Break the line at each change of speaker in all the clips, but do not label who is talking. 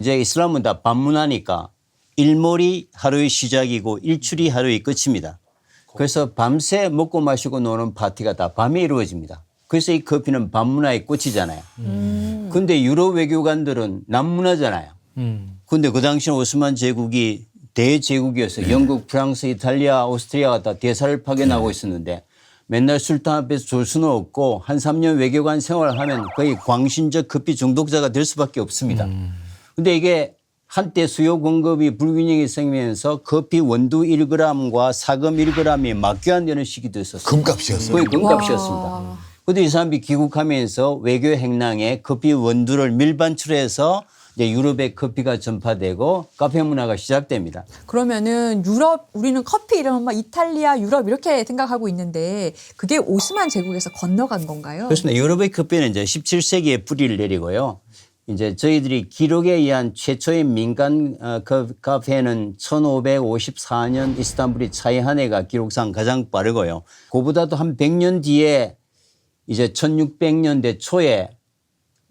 이제 이슬람은 다 반문하니까 일몰이 하루의 시작이고 일출이 하루의 끝입니다. 그래서 밤새 먹고 마시고 노는 파티가 다 밤에 이루어집니다. 그래서 이 커피는 밤문화의 꽃이잖아요. 근데 유럽 외교관들은 남문화잖아요. 근데 그 당시 오스만 제국이 대제국이어서 영국, 프랑스, 이탈리아, 오스트리아가 다 대사를 파견하고 있었는데 맨날 술탄 앞에서 졸 수는 없고 한 3년 외교관 생활을 하면 거의 광신적 커피 중독자가 될 수밖에 없습니다. 근데 이게 한때 수요 공급이 불균형이 생기면서 커피 원두 1g과 사금 1g이 맞교환되는 시기도 있었어요.
금값이었어요.
거의 금값이었습니다. 근데 이 사람이 귀국하면서 외교 행랑에 커피 원두를 밀반출해서 이제 유럽에 커피가 전파되고 카페 문화가 시작됩니다.
그러면은 유럽 우리는 커피 이러면 막 이탈리아, 유럽 이렇게 생각하고 있는데 그게 오스만 제국에서 건너간 건가요?
그렇습니다. 유럽의 커피는 이제 17세기에 뿌리를 내리고요. 이제 저희들이 기록에 의한 최초의 민간 어, 커- 카페는 1554년 이스탄불이 차이하네가 기록상 가장 빠르고요. 그보다도 한 100년 뒤에 이제 1600년대 초에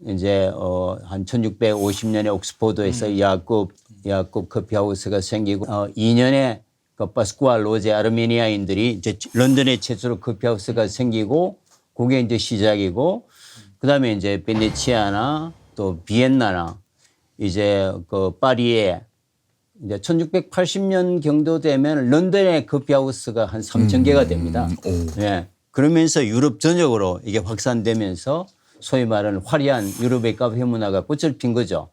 이제 어한 1650년에 옥스포드에서 야곱 야곱 커피하우스가 생기고 어 2년에 그 파스쿠아 로제 아르메니아인들이 이제 런던에 최초로 커피하우스가 생기고 그게 이제 시작이고 그다음에 이제 베네치아나 또 비엔나나 이제 그 파리에 이제 1680년 경도 되면 런던의 커피하우스가 한 3천 개가 됩니다. 예. 그러면서 유럽 전역으로 이게 확산되면서 소위 말하는 화려한 유럽의 카페 문화가 꽃을 핀 거죠.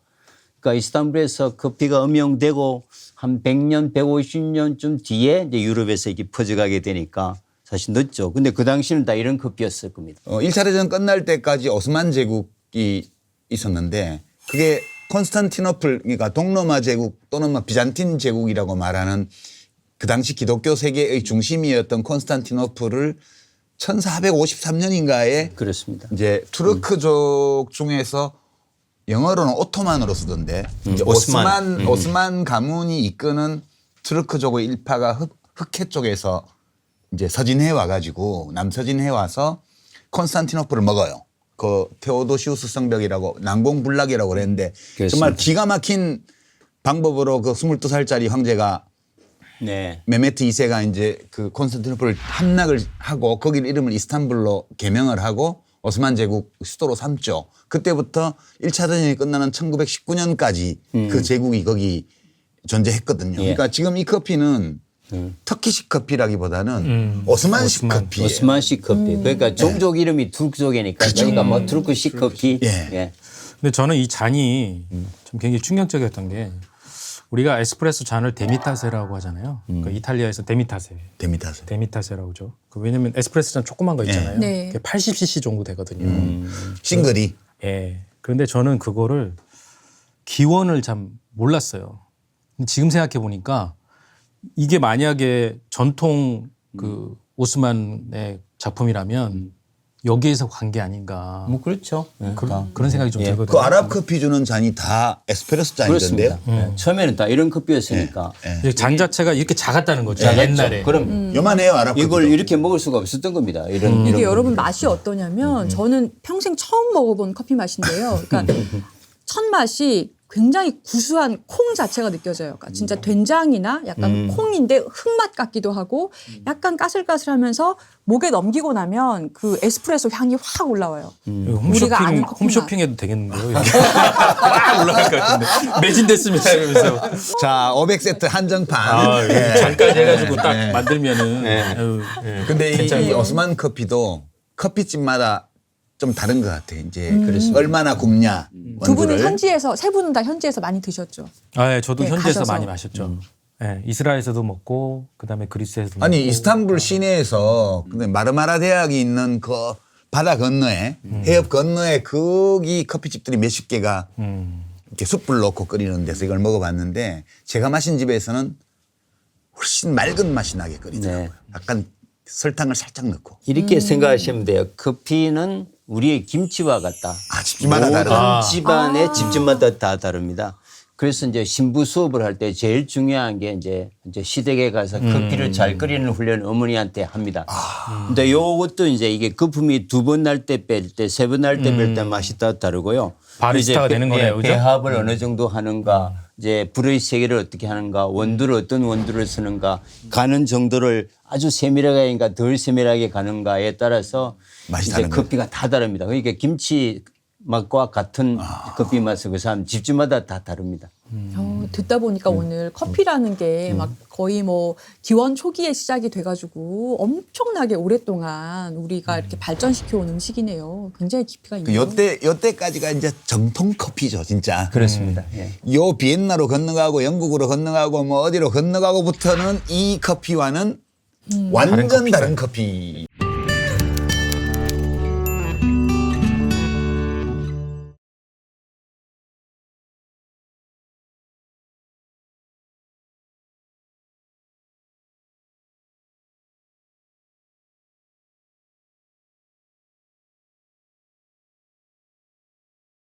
그러니까 이스탄불에서 커피가 음용되고 한 100년, 150년쯤 뒤에 이제 유럽에서 이게 퍼져가게 되니까 사실 늦죠. 근데 그 당시는 다 이런 커피였을 겁니다.
어, 1차 대전 끝날 때까지 오스만 제국이 있었는데 그게 콘스탄티노플 그러니까 동로마 제국 또는 뭐 비잔틴 제국이라고 말하는 그 당시 기독교 세계의 중심이었던 콘스탄티노플을 1453년인가에
그렇습니다.
이제 투르크족 중에서 영어로는 오토만으로 쓰던데 이제
음, 오스만. 음.
오스만 오스만 가문이 이끄는 투르크족의 일파가 흑, 흑해 쪽에서 이제 서진해 와가지고 남서진해 와서 콘스탄티노플을 먹어요. 그 테오도시우스 성벽이라고 난공불락이라고 그랬는데 정말
그렇습니다.
기가 막힌 방법으로 그 22살짜리 황제가
네.
메메트 2세가 이제 그 콘스탄티노플을 함락을 하고 거기 이름을 이스탄불로 개명을 하고 오스만 제국 수도로 삼죠. 그때부터 1차 대전이 끝나는 1919년까지 그 제국이 거기 존재했거든요.
예.
그러니까 지금 이 커피는 터키식 커피라기보다는 오스만식 커피.
오스만식 커피. 그러니까 종족 이름이 투르크족이니까 그러니까 뭐 투르크식 커피.
예.
예.
근데 저는 이 잔이 좀 굉장히 충격적이었던 게 우리가 에스프레소 잔을 데미타세라고 하잖아요. 그 이탈리아에서 데미타세.
데미타세.
데미타세라고 그러죠. 그 왜냐면 에스프레소 잔 조그만 거 있잖아요.
네.
그게 80cc 정도 되거든요.
싱글이.
예. 그런데 저는 그거를 기원을 참 몰랐어요. 근데 지금 생각해 보니까 이게 만약에 전통 그 오스만의 작품이라면 여기에서 간 게 아닌가.
뭐 그렇죠. 예,
그,
다.
런 생각이 좀
예.
들거든요.
그 아랍 커피 주는 잔이 다 에스프레소 잔이던데요.
그렇습니다. 예. 처음에는 다 이런 커피였으니까.
이제 잔 자체가 이렇게 작았다는 거죠.
작았죠.
옛날에.
그럼
요만해요 아랍 커피.
이걸 이렇게 먹을 수가 없었던 겁니다. 이런
이게
이런
여러분 맛이 어떠냐면 저는 평생 처음 먹어본 커피 맛인데요. 그러니까 첫 맛이 굉장히 구수한 콩 자체가 느껴져요. 그러니까 진짜 된장이나 약간 콩인데 흙맛 같기도 하고 약간 까슬까슬하면서 목에 넘기고 나면 그 에스프레소 향이 확 올라와요.
이거
우리가 아는
홈쇼핑,
커피
홈쇼핑해도 되겠는데요. 이렇게 막 올라갈 것 같은데. 매진됐습니다. 이러면서.
자 500 세트 한정판.
아,
예.
잠까지 해가지고 딱
예.
만들면은. 아유, 예.
근데 이, 이
거.
오스만 커피도 커피집마다 좀 다른 것 같아. 이제
음.
얼마나 굽냐.
두 분은
원두를.
현지에서 세 분은 다 현지에서 많이 드셨죠.
아, 예, 저도
네,
현지에서
가셔서.
많이 마셨죠. 예, 이스라엘에서도 먹고, 그 다음에 그리스에서도
아니
먹고.
이스탄불 시내에서 근데 마르마라 대학이 있는 그 바다 건너에 해협 건너에 거기 커피집들이 몇십 개가
음.
이렇게 숯불 넣고 끓이는 데서 이걸 먹어봤는데 제가 마신 집에서는 훨씬 맑은 맛이 나게 끓이더라고요.
네.
약간 설탕을 살짝 넣고.
이렇게 생각하시면 돼요. 커피는 우리의 김치와 같다.
아, 집집마다
모든
다르다.
집안의 집집마다 다 다릅니다. 그래서 이제 신부 수업을 할 때 제일 중요한 게 이제 이제 시댁에 가서 커피를 잘 끓이는 훈련 을 어머니한테 합니다. 근데 요것도 이제 이게 거품이 두 번 날 때 뺄 때, 세 번 날 때 뺄 때 맛이 다 다르고요.
바리스타가
이제
되는
배-
거네요, 그죠?
배합을 어느 정도 하는가, 이제 불의 세계를 어떻게 하는가, 원두를 어떤 원두를 쓰는가, 가는 정도를 아주 세밀하게 하니까 덜 세밀하게 가는가에 따라서
맛이
이제? 커피가 다 다릅니다. 그러니까 김치 맛과 같은
아.
커피 맛을 그 사람 집집마다 다 다릅니다.
어, 듣다 보니까
음.
오늘 커피라는 게 막 거의 뭐 기원 초기에 시작이 돼가지고 엄청나게 오랫동안 우리가 이렇게 발전시켜 온 음식이네요. 굉장히 깊이가
그
있네요.
요때 요때까지가 이제 정통 커피죠, 진짜.
그렇습니다. 예.
요 비엔나로 건너가고 영국으로 건너가고 뭐 어디로 건너가고부터는 이 커피와는 완전 다른 커피.